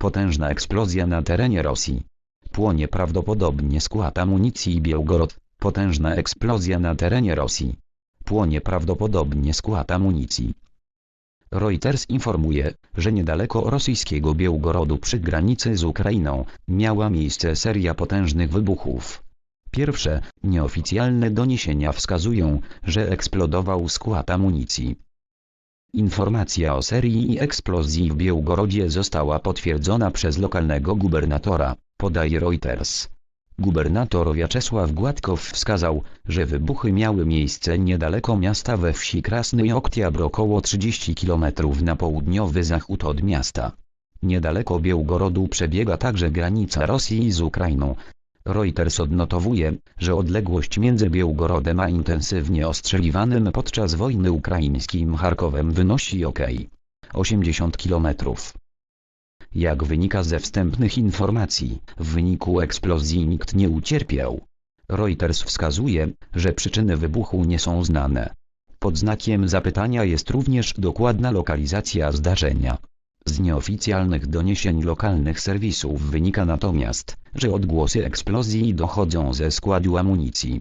Potężna eksplozja na terenie Rosji. Płonie prawdopodobnie skład amunicji Białgorod. Potężna eksplozja na terenie Rosji. Płonie prawdopodobnie skład amunicji. Reuters informuje, że niedaleko rosyjskiego Białgorodu przy granicy z Ukrainą miała miejsce seria potężnych wybuchów. Pierwsze, nieoficjalne doniesienia wskazują, że eksplodował skład amunicji. Informacja o serii eksplozji w Białgorodzie została potwierdzona przez lokalnego gubernatora, podaje Reuters. Gubernator Wiaczesław Gładkow wskazał, że wybuchy miały miejsce niedaleko miasta we wsi Krasny Oktiabr około 30 km na południowy zachód od miasta. Niedaleko Białgorodu przebiega także granica Rosji z Ukrainą. Reuters odnotowuje, że odległość między Białgorodem a intensywnie ostrzeliwanym podczas wojny ukraińskim Charkowem wynosi ok. 80 kilometrów. Jak wynika ze wstępnych informacji, w wyniku eksplozji nikt nie ucierpiał. Reuters wskazuje, że przyczyny wybuchu nie są znane. Pod znakiem zapytania jest również dokładna lokalizacja zdarzenia. Z nieoficjalnych doniesień lokalnych serwisów wynika natomiast, że odgłosy eksplozji dochodzą ze składu amunicji.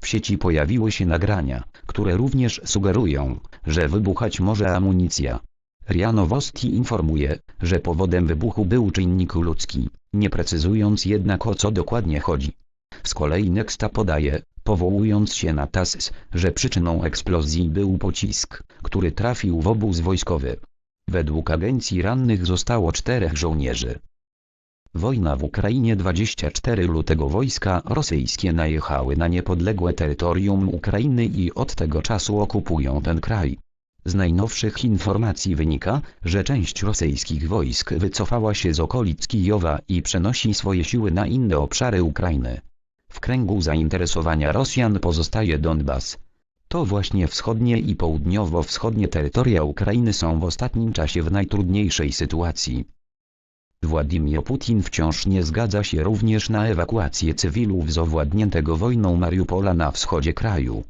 W sieci pojawiły się nagrania, które również sugerują, że wybuchać może amunicja. RIA Nowosti informuje, że powodem wybuchu był czynnik ludzki, nie precyzując jednak o co dokładnie chodzi. Z kolei Nexta podaje, powołując się na TASS, że przyczyną eksplozji był pocisk, który trafił w obóz wojskowy. Według agencji rannych zostało czterech żołnierzy. Wojna w Ukrainie 24 lutego wojska rosyjskie najechały na niepodległe terytorium Ukrainy i od tego czasu okupują ten kraj. Z najnowszych informacji wynika, że część rosyjskich wojsk wycofała się z okolic Kijowa i przenosi swoje siły na inne obszary Ukrainy. W kręgu zainteresowania Rosjan pozostaje Donbas. To właśnie wschodnie i południowo-wschodnie terytoria Ukrainy są w ostatnim czasie w najtrudniejszej sytuacji. Władimir Putin wciąż nie zgadza się również na ewakuację cywilów z owładniętego wojną Mariupola na wschodzie kraju.